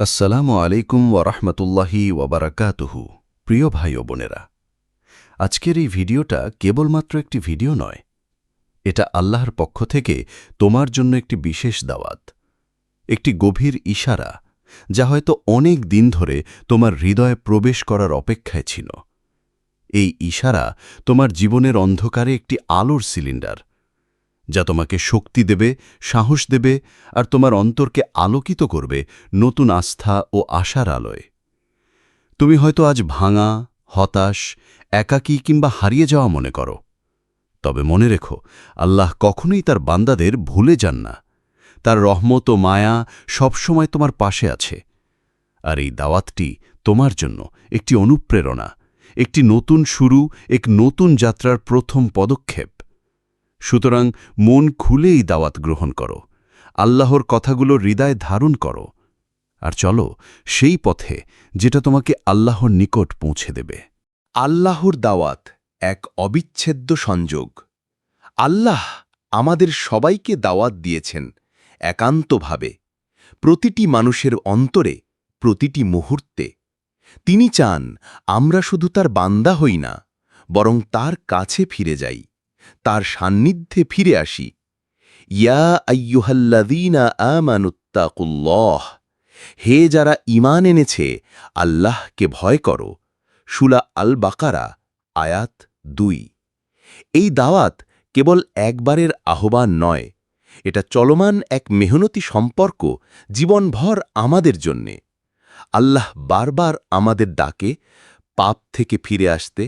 আসসালামু আলাইকুম ওরহমতুল্লাহি ওবরাকাতুহু প্রিয় ভাই ও বোনেরা, আজকের এই ভিডিওটা কেবলমাত্র একটি ভিডিও নয়, এটা আল্লাহর পক্ষ থেকে তোমার জন্য একটি বিশেষ দাওয়াত, একটি গভীর ইশারা, যা হয়তো অনেক দিন ধরে তোমার হৃদয়ে প্রবেশ করার অপেক্ষায় ছিল। এই ইশারা তোমার জীবনের অন্ধকারে একটি আলোর সিলিন্ডার যা তোমাকে শক্তি দেবে, সাহস দেবে আর তোমার অন্তরকে আলোকিত করবে নতুন আস্থা ও আশার আলোয়। তুমি হয়তো আজ ভাঙা, হতাশ, একাকী কিংবা হারিয়ে যাওয়া মনে করো। তবে মনে রেখো, আল্লাহ কখনোই তার বান্দাদের ভুলে যান না। তার রহমত ও মায়া সবসময় তোমার পাশে আছে। আর এই দাওয়াতটি তোমার জন্য একটি অনুপ্রেরণা, একটি নতুন শুরু, এক নতুন যাত্রার প্রথম পদক্ষেপ। সুতরাং মন খুলেই দাওয়াত গ্রহণ করো। আল্লাহর কথাগুলো হৃদয় ধারণ করো। আর চলো, সেই পথে যেটা তোমাকে আল্লাহর নিকট পৌঁছে দেবে। আল্লাহর দাওয়াত এক অবিচ্ছেদ্য সংযোগ। আল্লাহ আমাদের সবাইকে দাওয়াত দিয়েছেন একান্তভাবে। প্রতিটি মানুষের অন্তরে, প্রতিটি মুহূর্তে। তিনি চান আমরা শুধু তার বান্দা হই না, বরং তার কাছে ফিরে যাই। তার সান্নিধ্যে ফিরে আসি। ইয়া আইয়ুহাল্লাযীনা আমানুত্তাকুল্লাহ, হে যারা ঈমান এনেছে, আল্লাহকে ভয় করো। সুলা আল বাকারা আয়াত দুই। এই দাওয়াত কেবল একবারের আহ্বান নয়, এটা চলমান এক মেহনতি সম্পর্ক জীবনভর আমাদের জন্যে। আল্লাহ বারবার আমাদের ডাকে, পাপ থেকে ফিরে আসতে,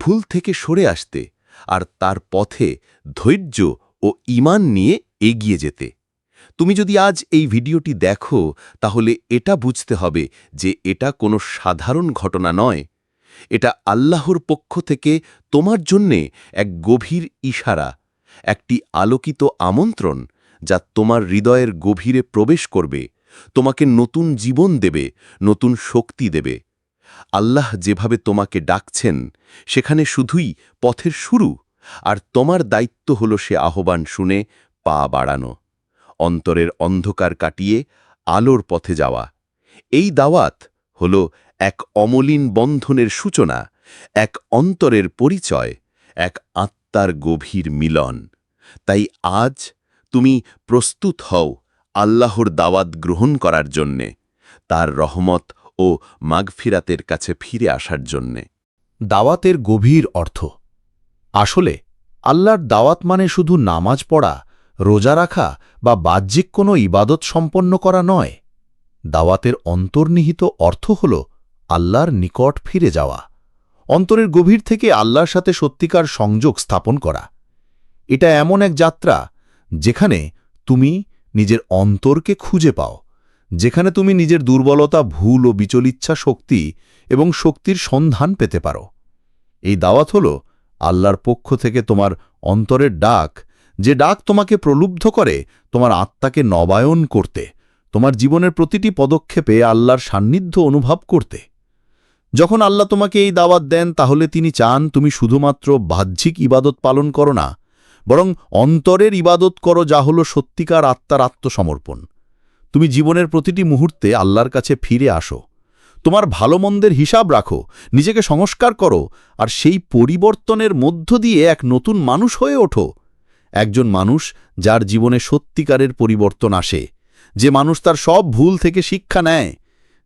ভুল থেকে সরে আসতে আর তার পথে ধৈর্য ও ঈমান নিয়ে এগিয়ে যেতে। তুমি যদি আজ এই ভিডিওটি দেখো, তাহলে এটা বুঝতে হবে যে এটা কোনো সাধারণ ঘটনা নয়। এটা আল্লাহর পক্ষ থেকে তোমার জন্যে এক গভীর ইশারা, একটি আলোকিত আমন্ত্রণ যা তোমার হৃদয়ের গভীরে প্রবেশ করবে, তোমাকে নতুন জীবন দেবে, নতুন শক্তি দেবে। আল্লাহ যেভাবে তোমাকে ডাকছেন, সেখানে শুধুই পথের শুরু, আর তোমার দায়িত্ব হল সে আহ্বান শুনে পা বাড়ানো। অন্তরের অন্ধকার কাটিয়ে আলোর পথে যাওয়া। এই দাওয়াত হল এক অমলিন বন্ধনের সূচনা, এক অন্তরের পরিচয়, এক আত্মার গভীর মিলন। তাই আজ তুমি প্রস্তুত হও আল্লাহর দাওয়াত গ্রহণ করার জন্যে। তার রহমত ও মাগফিরাতের কাছে ফিরে আসার জন্যে। দাওয়াতের গভীর অর্থ। আসলে, আল্লাহর দাওয়াত মানে শুধু নামাজ পড়া, রোজা রাখা বা বাহ্যিক কোনো ইবাদত সম্পন্ন করা নয়। দাওয়াতের অন্তর্নিহিত অর্থ হল আল্লাহর নিকট ফিরে যাওয়া। অন্তরের গভীর থেকে আল্লাহর সাথে সত্যিকার সংযোগ স্থাপন করা। এটা এমন এক যাত্রা, যেখানে তুমি নিজের অন্তরকে খুঁজে পাও। যেখানে তুমি নিজের দুর্বলতা, ভুল ও বিচলিচ্ছা শক্তি এবং শক্তির সন্ধান পেতে পারো। এই দাওয়াত হল আল্লাহর পক্ষ থেকে তোমার অন্তরের ডাক, যে ডাক তোমাকে প্রলুব্ধ করে, তোমার আত্মাকে নবায়ন করতে, তোমার জীবনের প্রতিটি পদক্ষেপে আল্লাহর সান্নিধ্য অনুভব করতে। যখন আল্লাহ তোমাকে এই দাওয়াত দেন, তাহলে তিনি চান তুমি শুধুমাত্র বাহ্যিক ইবাদত পালন করো না, বরং অন্তরের ইবাদত করো যা হল সত্যিকার আত্মার আত্মসমর্পণ। তুমি জীবনের প্রতিটি মুহূর্তে আল্লাহর কাছে ফিরে আসো। তোমার ভালো মন্দের হিসাব রাখো, নিজেকে সংস্কার করো, আর সেই পরিবর্তনের মধ্য দিয়ে এক নতুন মানুষ হয়ে ওঠো। একজন মানুষ যার জীবনে সত্যিকারের পরিবর্তন আসে। যে মানুষ তার সব ভুল থেকে শিক্ষা নেয়।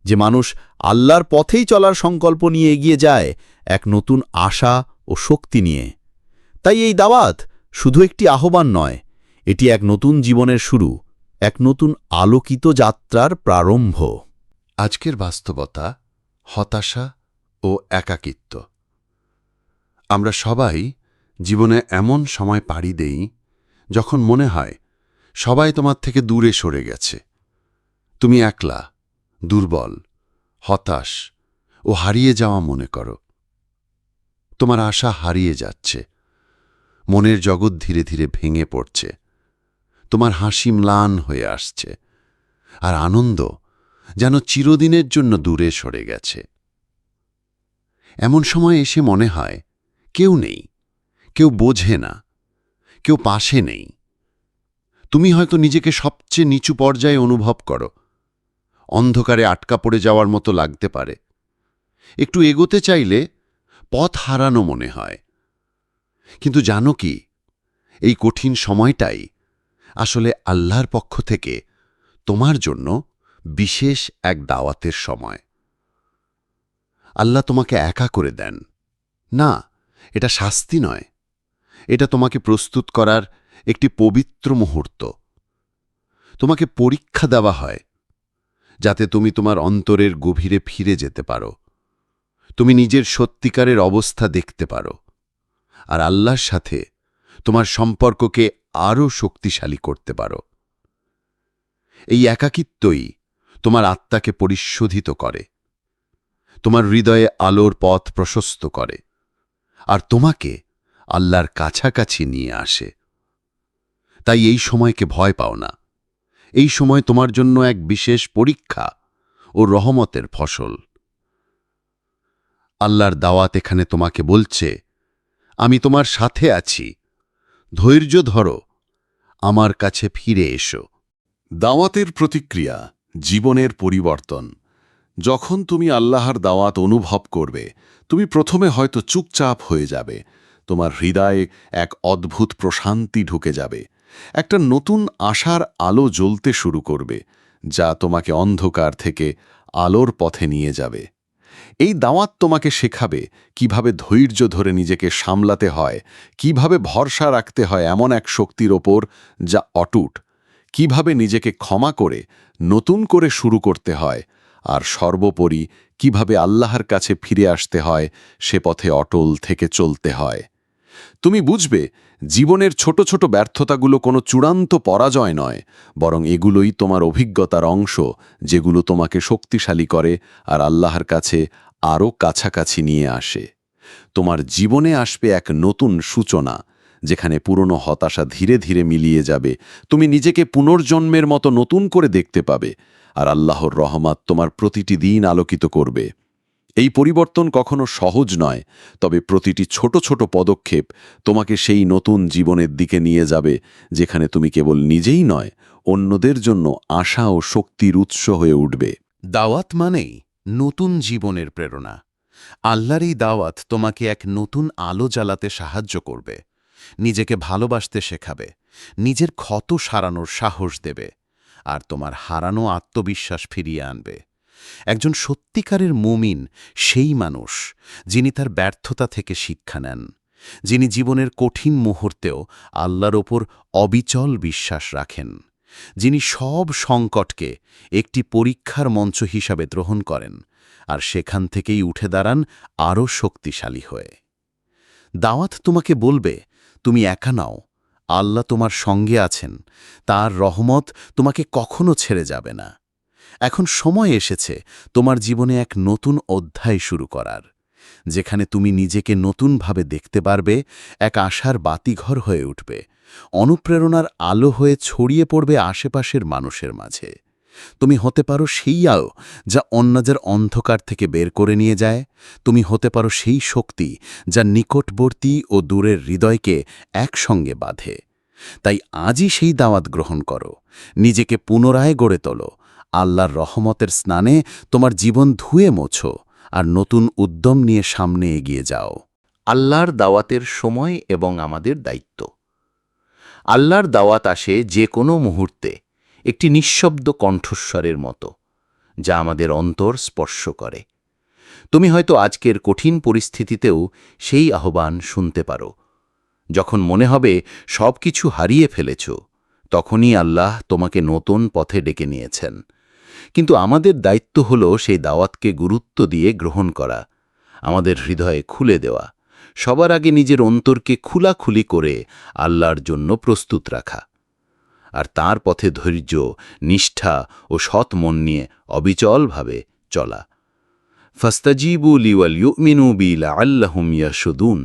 যে মানুষ আল্লাহর পথেই চলার সংকল্প নিয়ে এগিয়ে যায়, এক নতুন আশা ও শক্তি নিয়ে। তাই এই দাওয়াত শুধু একটি আহ্বান নয়, এটি এক নতুন জীবনের শুরু। এক নতুন আলোকিত যাত্রার প্রারম্ভ। আজকের বাস্তবতা, হতাশা ও একাকিত্ব। আমরা সবাই জীবনে এমন সময় পাড়ি দেই যখন মনে হয়, সবাই তোমার থেকে দূরে সরে গেছে। তুমি একলা, দুর্বল, হতাশ ও হারিয়ে যাওয়া মনে করো। তোমার আশা হারিয়ে যাচ্ছে। মনের জগৎ ধীরে ধীরে ভেঙে পড়ছে। তোমার হাসি ম্লান হয়ে আসছে আর আনন্দ যেন চিরদিনের জন্য দূরে সরে গেছে। এমন সময় এসে মনে হয়, কেউ নেই, কেউ বোঝে না, কেউ পাশে নেই। তুমি হয়তো নিজেকে সবচেয়ে নিচু পর্যায়ে অনুভব করো, অন্ধকারে আটকা পড়ে যাওয়ার মতো লাগতে পারে। একটু এগোতে চাইলে পথ হারানো মনে হয়। কিন্তু জানো কি, এই কঠিন সময়টাই আসলে আল্লাহর পক্ষ থেকে তোমার জন্য বিশেষ এক দাওয়াতের সময়। আল্লাহ তোমাকে একা করে দেন। না, এটা শাস্তি নয়। এটা তোমাকে প্রস্তুত করার একটি পবিত্র মুহূর্ত। তোমাকে পরীক্ষা দেওয়া হয়, যাতে তুমি তোমার অন্তরের গভীরে ফিরে যেতে পারো। তুমি নিজের সত্যিকারের অবস্থা দেখতে পারো। আর আল্লাহর সাথে তোমার সম্পর্ককে আরও শক্তিশালী করতে পারো। এই একাকিত্বই তোমার আত্মাকে পরিশোধিত করে। তোমার হৃদয়ে আলোর পথ প্রশস্ত করে। আর তোমাকে আল্লাহর কাছাকাছি নিয়ে আসে। তাই এই সময়কে ভয় পাও না। এই সময় তোমার জন্য এক বিশেষ পরীক্ষা ও রহমতের ফসল। আল্লাহর দাওয়াত এখানে তোমাকে বলছে, আমি তোমার সাথে আছি। ধৈর্য ধরো, আমার কাছে ফিরে এসো। দাওয়াতের প্রতিক্রিয়া, জীবনের পরিবর্তন। যখন তুমি আল্লাহর দাওয়াত অনুভব করবে, তুমি প্রথমে হয়তো চুপচাপ হয়ে যাবে, তোমার হৃদয়ে এক অদ্ভুত প্রশান্তি ঢুকে যাবে, একটা নতুন আশার আলো জ্বলতে শুরু করবে, যা তোমাকে অন্ধকার থেকে আলোর পথে নিয়ে যাবে। এই দাওয়াত তোমাকে শেখাবে কীভাবে ধৈর্য ধরে নিজেকে সামলাতে হয়, কীভাবে ভরসা রাখতে হয় এমন এক শক্তির ওপর যা অটুট, কীভাবে নিজেকে ক্ষমা করে, নতুন করে শুরু করতে হয়, আর সর্বোপরি কীভাবে আল্লাহর কাছে ফিরে আসতে হয় সে পথে অটল থেকে চলতে হয়। তুমি বুঝবে জীবনের ছোট ছোট ব্যর্থতাগুলো কোনো চূড়ান্ত পরাজয় নয়, বরং এগুলোই তোমার অভিজ্ঞতার অংশ, যেগুলো তোমাকে শক্তিশালী করে আর আল্লাহর কাছে আরও কাছাকাছি নিয়ে আসে। তোমার জীবনে আসবে এক নতুন সূচনা, যেখানে পুরনো হতাশা ধীরে ধীরে মিলিয়ে যাবে, তুমি নিজেকে পুনর্জন্মের মতো নতুন করে দেখতে পাবে, আর আল্লাহর রহমাত তোমার প্রতিটি দিন আলোকিত করবে। এই পরিবর্তন কখনো সহজ নয়, তবে প্রতিটি ছোট ছোট পদক্ষেপ তোমাকে সেই নতুন জীবনের দিকে নিয়ে যাবে, যেখানে তুমি কেবল নিজেই নয়, অন্যদের জন্য আশা ও শক্তির উৎস হয়ে উঠবে। দাওয়াত মানেই নতুন জীবনের প্রেরণা। আল্লাহর এই দাওয়াত তোমাকে এক নতুন আলো জ্বালাতে সাহায্য করবে, নিজেকে ভালোবাসতে শেখাবে, নিজের ক্ষত সারানোর সাহস দেবে, আর তোমার হারানো আত্মবিশ্বাস ফিরিয়ে আনবে। একজন সত্যিকারের মুমিন সেই মানুষ যিনি তার ব্যর্থতা থেকে শিক্ষা নেন, যিনি জীবনের কঠিন মুহূর্তেও আল্লাহর ওপর অবিচল বিশ্বাস রাখেন, যিনি সব সংকটকে একটি পরীক্ষার মঞ্চ হিসাবে গ্রহণ করেন আর সেখান থেকেই উঠে দাঁড়ান আরও শক্তিশালী হয়ে। দাওয়াত তোমাকে বলবে, তুমি একা নাও, আল্লাহ তোমার সঙ্গে আছেন, তার রহমত তোমাকে কখনো ছেড়ে যাবে না। এখন সময় এসেছে তোমার জীবনে এক নতুন অধ্যায় শুরু করার, যেখানে তুমি নিজেকে নতুনভাবে দেখতে পারবে, এক আশার বাতিঘর হয়ে উঠবে, অনুপ্রেরণার আলো হয়ে ছড়িয়ে পড়বে আশেপাশের মানুষের মাঝে। তুমি হতে পারো সেই আলো যা অন্যদের অন্ধকার থেকে বের করে নিয়ে যায়, তুমি হতে পারো সেই শক্তি যা নিকটবর্তী ও দূরের হৃদয়কে একসঙ্গে বাঁধে। তাই আজই সেই দাওয়াত গ্রহণ করো, নিজেকে পুনরায় গড়ে তোলো আল্লাহর রহমতের স্নানে তোমার জীবন ধুয়ে মোছো আর নতুন উদ্যম নিয়ে সামনে এগিয়ে যাও। আল্লাহর দাওয়াতের সময় এবং আমাদের দায়িত্ব। আল্লাহর দাওয়াত আসে যে কোনো মুহূর্তে, একটি নিঃশব্দ কণ্ঠস্বরের মতো, যা আমাদের অন্তর স্পর্শ করে। তুমি হয়তো আজকের কঠিন পরিস্থিতিতেও সেই আহ্বান শুনতে পারো। যখন মনে হবে সব কিছু হারিয়ে ফেলেছ, তখনই আল্লাহ তোমাকে নতুন পথে ডেকে নিয়েছেন। কিন্তু আমাদের দায়িত্ব হল সেই দাওয়াতকে গুরুত্ব দিয়ে গ্রহণ করা, আমাদের হৃদয়ে খুলে দেওয়া, সবার আগে নিজের অন্তরকে খুলাখুলি করে আল্লাহর জন্য প্রস্তুত রাখা। আর তার পথে ধৈর্য, নিষ্ঠা ও সৎ মন নিয়ে অবিচলভাবে চলা। ফাস্তাজিবু লিওয়াল ইউমিনু বিলা আল্লাহুম ইয়াশুদুন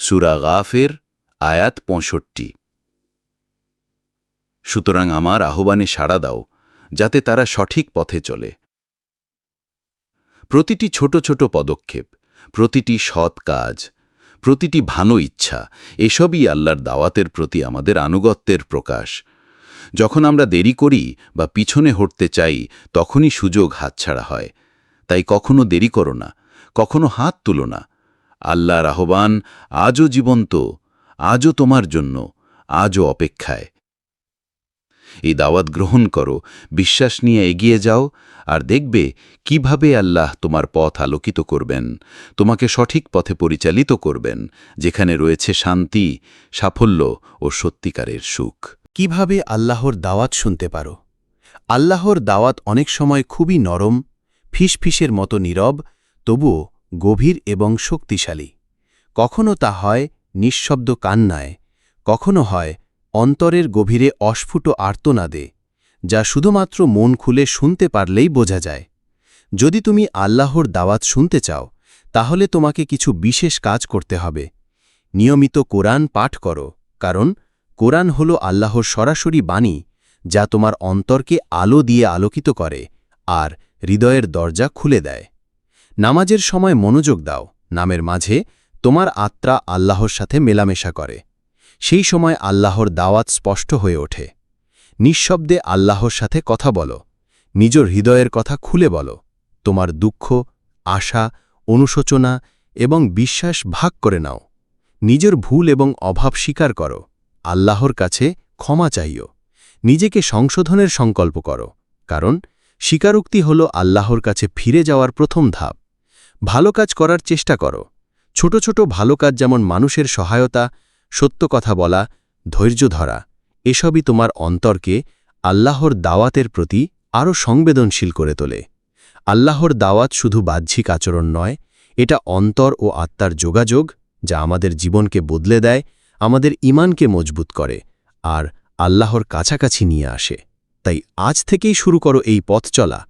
সুরা গাফের, আয়াত পঁয়ষট্টি। সুতরাং আমার আহ্বানে সাড়া দাও যাতে তারা সঠিক পথে চলে। প্রতিটি ছোট ছোট পদক্ষেপ, প্রতিটি সৎ কাজ, প্রতিটি ভালো ইচ্ছা, এসবই আল্লাহর দাওয়াতের প্রতি আমাদের আনুগত্যের প্রকাশ। যখন আমরা দেরি করি বা পিছনে হটতে চাই, তখনই সুযোগ হাতছাড়া হয়। তাই কখনো দেরি করো না, কখনো হাত তুলো না। আল্লাহর আহ্বান, আজও জীবন্ত, আজও তোমার জন্য, আজও অপেক্ষায়। এই দাওয়াত গ্রহণ করো। বিশ্বাস নিয়ে এগিয়ে যাও আর দেখবে কীভাবে আল্লাহ তোমার পথ আলোকিত করবেন। তোমাকে সঠিক পথে পরিচালিত করবেন, যেখানে রয়েছে শান্তি, সাফল্য ও সত্যিকারের সুখ। কীভাবে আল্লাহর দাওয়াত শুনতে পারো? আল্লাহর দাওয়াত অনেক সময় খুবই নরম, ফিসফিসের মতো নীরব, তবুও গভীর এবং শক্তিশালী। কখনো তা হয় নিঃশব্দ কান্নায়, কখনো হয় অন্তরের গভীরে অস্ফুট আর্তনাদে, যা শুধুমাত্র মন খুলে শুনতে পারলেই বোঝা যায়। যদি তুমি আল্লাহর দাওয়াত শুনতে চাও, তাহলে তোমাকে কিছু বিশেষ কাজ করতে হবে। নিয়মিত কোরআন পাঠ করো, কারণ কোরআন হল আল্লাহর সরাসরি বাণী, যা তোমার অন্তরকে আলো দিয়ে আলোকিত করে আর হৃদয়ের দরজা খুলে দেয়। নামাজের সময় মনোযোগ দাও, নামের মাঝে তোমার আত্মা আল্লাহর সাথে মেলামেশা করে। সেই সময় আল্লাহর দাওয়াত স্পষ্ট হয়ে ওঠে। নিঃশব্দে আল্লাহর সাথে কথা বলো। নিজ হৃদয়ের কথা খুলে বলো। তোমার দুঃখ, আশা, অনুশোচনা এবং বিশ্বাস ভাগ করে নাও। নিজের ভুল এবং অভাব স্বীকার করো। আল্লাহর কাছে ক্ষমা চাইও। নিজেকে সংশোধনের সংকল্প করো। কারণ স্বীকারোক্তি হল আল্লাহর কাছে ফিরে যাওয়ার প্রথম ধাপ। ভালো কাজ করার চেষ্টা করো। ছোট ছোট ভালো কাজ যেমন মানুষের সহায়তা সত্য কথা বলা, ধৈর্য ধরা, এসবই তোমার অন্তরকে আল্লাহর দাওয়াতের প্রতি আরও সংবেদনশীল করে তোলে। আল্লাহর দাওয়াত শুধু বাহ্যিক আচরণ নয়, এটা অন্তর ও আত্মার যোগাযোগ, যা আমাদের জীবনকে বদলে দেয়, আমাদের ইমানকে মজবুত করে, আর আল্লাহর কাছাকাছি নিয়ে আসে। তাই আজ থেকেই শুরু করো এই পথ চলা।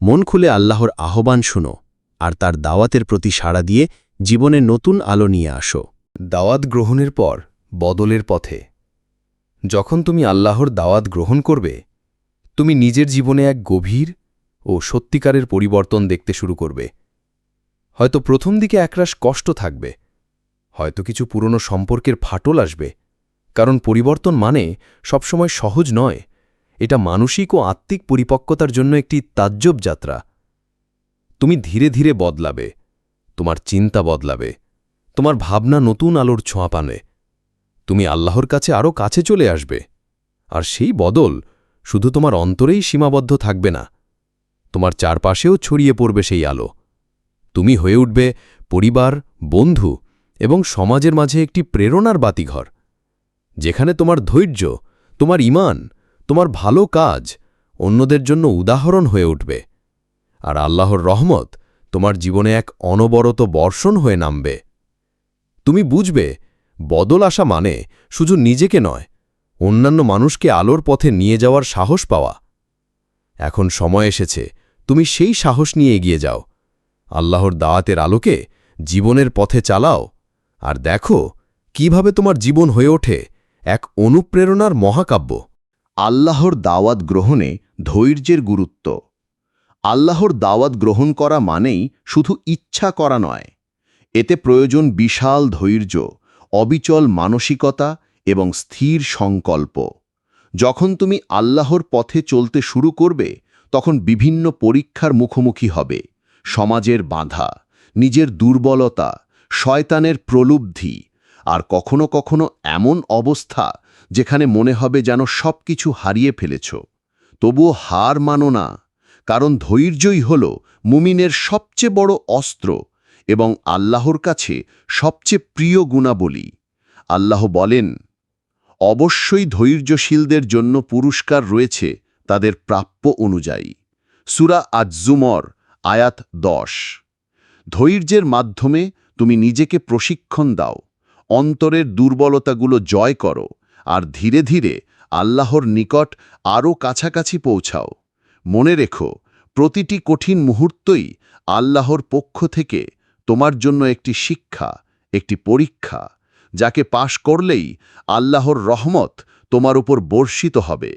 মন খুলে আল্লাহর আহ্বান শুনো, আর তার দাওয়াতের প্রতি সাড়া দিয়ে জীবনে নতুন আলো নিয়ে আসো। দাওয়াত গ্রহণের পর বদলের পথে। যখন তুমি আল্লাহর দাওয়াত গ্রহণ করবে, তুমি নিজের জীবনে এক গভীর ও সত্যিকারের পরিবর্তন দেখতে শুরু করবে। হয়তো প্রথম দিকে একরাশ কষ্ট থাকবে, হয়তো কিছু পুরনো সম্পর্কের ফাটল আসবে, কারণ পরিবর্তন মানে সবসময় সহজ নয়, এটা মানসিক ও আত্মিক পরিপক্কতার জন্য একটি তাজ্জব যাত্রা। তুমি ধীরে ধীরে বদলাবে, তোমার চিন্তা বদলাবে তোমার ভাবনা নতুন আলোর ছোঁয়া পানে। তুমি আল্লাহর কাছে আরও কাছে চলে আসবে। আর সেই বদল শুধু তোমার অন্তরেই সীমাবদ্ধ থাকবে না, তোমার চারপাশেও ছড়িয়ে পড়বে সেই আলো। তুমি হয়ে উঠবে পরিবার, বন্ধু এবং সমাজের মাঝে একটি প্রেরণার বাতিঘর, যেখানে তোমার ধৈর্য, তোমার ইমান তোমার ভালো কাজ অন্যদের জন্য উদাহরণ হয়ে উঠবে। আর আল্লাহর রহমত তোমার জীবনে এক অনবরত বর্ষণ হয়ে নামবে। তুমি বুঝবে, বদল আসা মানে শুধু নিজেকে নয়, অন্যান্য মানুষকে আলোর পথে নিয়ে যাওয়ার সাহস পাওয়া। এখন সময় এসেছে, তুমি সেই সাহস নিয়ে এগিয়ে যাও। আল্লাহর দাওয়াতের আলোকে জীবনের পথে চালাও। আর দেখো, কীভাবে তোমার জীবন হয়ে ওঠে এক অনুপ্রেরণার মহাকাব্য। আল্লাহর দাওয়াত গ্রহণে ধৈর্যের গুরুত্ব। আল্লাহর দাওয়াত গ্রহণ করা মানেই শুধু ইচ্ছা করা নয় এতে প্রয়োজন বিশাল ধৈর্য, অবিচল মানসিকতা এবং স্থির সংকল্প। যখন তুমি আল্লাহর পথে চলতে শুরু করবে, তখন বিভিন্ন পরীক্ষার মুখোমুখি হবে। সমাজের বাধা, নিজের দুর্বলতা, শয়তানের প্রলুব্ধি আর কখনো কখনো এমন অবস্থা যেখানে মনে হবে যেন সব কিছু হারিয়ে ফেলেছ। তবুও হার মানো না, কারণ ধৈর্যই হল মুমিনের সবচেয়ে বড় অস্ত্র। এবং আল্লাহর কাছে সবচেয়ে প্রিয় গুণাবলী। আল্লাহ বলেন, অবশ্যই ধৈর্যশীলদের জন্য পুরস্কার রয়েছে তাদের প্রাপ্য অনুযায়ী। সুরা আজজুমর, আয়াত দশ। ধৈর্যের মাধ্যমে তুমি নিজেকে প্রশিক্ষণ দাও। অন্তরের দুর্বলতাগুলো জয় করো আর ধীরে ধীরে আল্লাহর নিকট আরও কাছাকাছি পৌঁছাও। মনে রেখো, প্রতিটি কঠিন মুহূর্তই আল্লাহর পক্ষ থেকে তোমার জন্য একটি শিক্ষা, একটি পরীক্ষা, যাকে পাশ করলেই আল্লাহর রহমত তোমার উপর বর্ষিত হবে।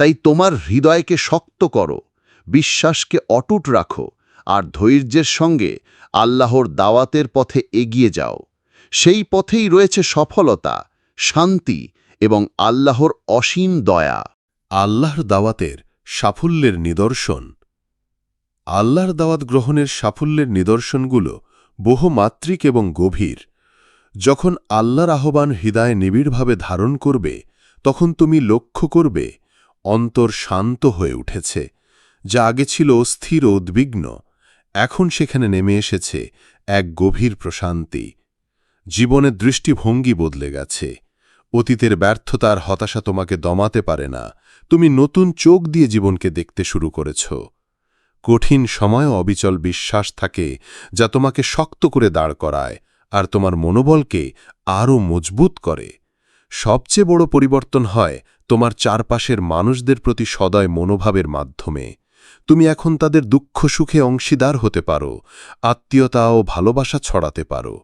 তাই তোমার হৃদয়কে শক্ত করো, বিশ্বাসকে অটুট রাখো, আর ধৈর্যের সঙ্গে আল্লাহর দাওয়াতের পথে এগিয়ে যাও। সেই পথেই রয়েছে সফলতা, শান্তি এবং আল্লাহর অসীম দয়া। আল্লাহর দাওয়াতের সাফল্যের নিদর্শন। আল্লাহর দাওয়াত গ্রহণের সাফল্যের নিদর্শনগুলো বহুমাত্রিক এবং গভীর। যখন আল্লাহর আহ্বান হৃদয়ে নিবিড়ভাবে ধারণ করবে, তখন তুমি লক্ষ্য করবে, অন্তর শান্ত হয়ে উঠেছে, যা আগে ছিল অস্থির উদ্বিগ্ন, এখন সেখানে নেমে এসেছে এক গভীর প্রশান্তি। জীবনের দৃষ্টিভঙ্গি বদলে গেছে, অতীতের ব্যর্থতার হতাশা তোমাকে দমাতে পারে না, তুমি নতুন চোখ দিয়ে জীবনকে দেখতে শুরু করেছ। কঠিন সময়ও অবিচল বিশ্বাস থাকে যা তোমাকে শক্ত করে দাঁড় করায় আর তোমার মনোবলকে আরও মজবুত করে। সবচেয়ে বড় পরিবর্তন হয় তোমার চারপাশের মানুষদের প্রতি সদয় মনোভাবের মাধ্যমে। তুমি এখন তাদের দুঃখ সুখে অংশীদার হতে পারো, আত্মীয়তা ও ভালোবাসা ছড়াতে পারো।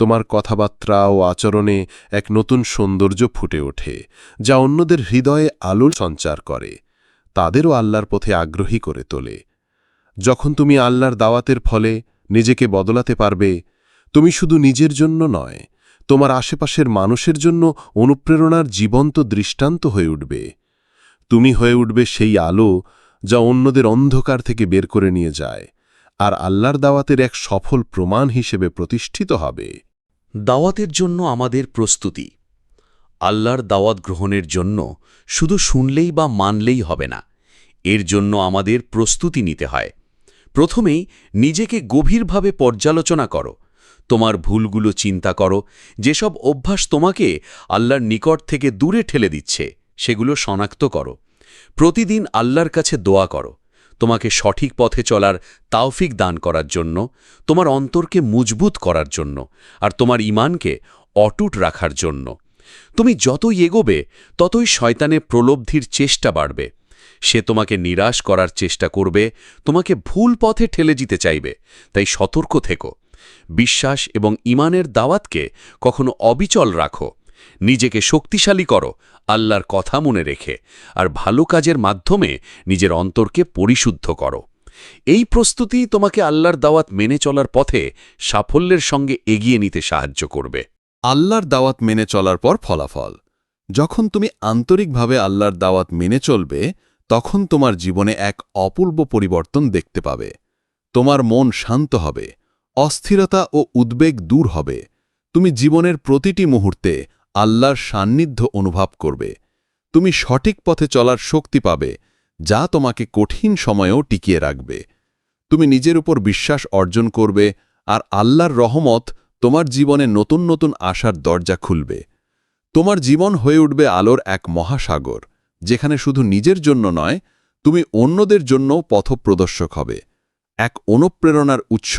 তোমার কথাবার্তা ও আচরণে এক নতুন সৌন্দর্য ফুটে ওঠে, যা অন্যদের হৃদয়ে আলোর সঞ্চার করে। তাদেরও আল্লাহর পথে আগ্রহী করে তোলে। যখন তুমি আল্লাহর দাওয়াতের ফলে নিজেকে বদলাতে পারবে, তুমি শুধু নিজের জন্য নয়, তোমার আশেপাশের মানুষের জন্য অনুপ্রেরণার জীবন্ত দৃষ্টান্ত হয়ে উঠবে। তুমি হয়ে উঠবে সেই আলো যা অন্যদের অন্ধকার থেকে বের করে নিয়ে যায়, আর আল্লাহর দাওয়াতের এক সফল প্রমাণ হিসেবে প্রতিষ্ঠিত হবে। দাওয়াতের জন্য আমাদের প্রস্তুতি। আল্লাহর দাওয়াত গ্রহণের জন্য শুধু শুনলেই বা মানলেই হবে না, এর জন্য আমাদের প্রস্তুতি নিতে হয়। প্রথমেই নিজেকে গভীরভাবে পর্যালোচনা করো। তোমার ভুলগুলো চিন্তা করো। যেসব অভ্যাস তোমাকে আল্লাহর নিকট থেকে দূরে ঠেলে দিচ্ছে, সেগুলো শনাক্ত করো। প্রতিদিন আল্লাহর কাছে দোয়া করো। তোমাকে সঠিক পথে চলার তাওফিক দান করার জন্য, তোমার অন্তরকে মজবুত করার জন্য, আর তোমার ইমানকে অটুট রাখার জন্য। তুমি যতই এগোবে, ততই শয়তানের প্রলব্ধির চেষ্টা বাড়বে। সে তোমাকে নিরাশ করার চেষ্টা করবে, তোমাকে ভুল পথে ঠেলে দিতে চাইবে। তাই সতর্ক থেকো। বিশ্বাস এবং ইমানের দাওয়াতকে কখনো অবিচল রাখো। নিজেকে শক্তিশালী করো, আল্লাহর কথা মনে রেখে, আর ভালো কাজের মাধ্যমে নিজের অন্তরকে পরিশুদ্ধ করো। এই প্রস্তুতি তোমাকে আল্লাহর দাওয়াত মেনে চলার পথে সাফল্যের সঙ্গে এগিয়ে নিতে সাহায্য করবে। আল্লাহর দাওয়াত মেনে চলার পর ফলাফল। যখন তুমি আন্তরিকভাবে আল্লাহর দাওয়াত মেনে চলবে তখন তোমার জীবনে এক অপূর্ব পরিবর্তন দেখতে পাবে। তোমার মন শান্ত হবে, অস্থিরতা ও উদ্বেগ দূর হবে। তুমি জীবনের প্রতিটি মুহূর্তে আল্লাহর সান্নিধ্য অনুভব করবে। তুমি সঠিক পথে চলার শক্তি পাবে, যা তোমাকে কঠিন সময়েও টিকিয়ে রাখবে। তুমি নিজের উপর বিশ্বাস অর্জন করবে আর আল্লাহর রহমত তোমার জীবনে নতুন নতুন আশার দরজা খুলবে। তোমার জীবন হয়ে উঠবে আলোর এক মহাসাগর। যেখানে শুধু নিজের জন্য নয়, তুমি অন্যদের জন্যও পথপ্রদর্শক হবে। এক অনুপ্রেরণার উৎস,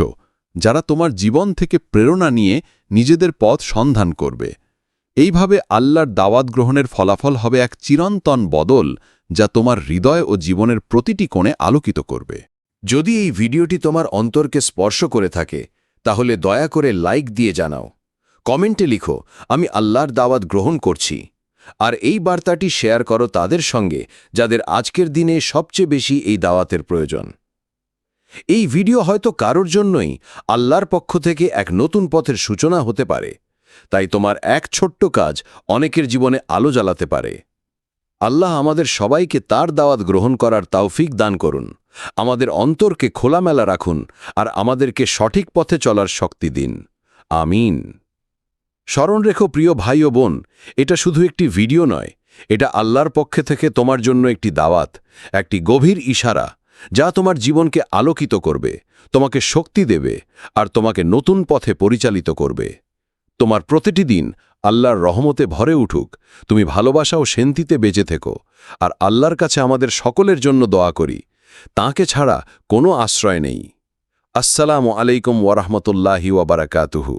যারা তোমার জীবন থেকে প্রেরণা নিয়ে নিজেদের পথ সন্ধান করবে। এইভাবে আল্লাহর দাওয়াত গ্রহণের ফলাফল হবে এক চিরন্তন বদল, যা তোমার হৃদয় ও জীবনের প্রতিটি কোণে আলোকিত করবে। যদি এই ভিডিওটি তোমার অন্তরকে স্পর্শ করে থাকে, তাহলে দয়া করে লাইক দিয়ে জানাও। কমেন্টে লিখো, আমি আল্লাহর দাওয়াত গ্রহণ করছি। আর এই বার্তাটি শেয়ার করো তাদের সঙ্গে, যাদের আজকের দিনে সবচেয়ে বেশি এই দাওয়াতের প্রয়োজন। এই ভিডিও হয়তো কারোর জন্যই আল্লাহর পক্ষ থেকে এক নতুন পথের সূচনা হতে পারে। তাই তোমার এক ছোট্ট কাজ অনেকের জীবনে আলো জ্বালাতে পারে। আল্লাহ আমাদের সবাইকে তার দাওয়াত গ্রহণ করার তাওফিক দান করুন। আমাদের অন্তরকে খোলামেলা রাখুন আর আমাদেরকে সঠিক পথে চলার শক্তি দিন। আমিন। স্মরণ রেখো প্রিয় ভাই ও বোন, এটা শুধু একটি ভিডিও নয়, এটা আল্লাহর পক্ষে থেকে তোমার জন্য একটি দাওয়াত, একটি গভীর ইশারা, যা তোমার জীবনকে আলোকিত করবে, তোমাকে শক্তি দেবে, আর তোমাকে নতুন পথে পরিচালিত করবে। তোমার প্রতিটি দিন আল্লাহর রহমতে ভরে উঠুক, তুমি ভালোবাসা ও শান্তিতে বেঁচে থেকো, আর আল্লাহর কাছে আমাদের সকলের জন্য দোয়া করি, তাকে ছাড়া কোনো আশ্রয় নেই। আসসালামু আলাইকুম ওয়ারহমতুল্লাহি ওয়াবারাকাতুহু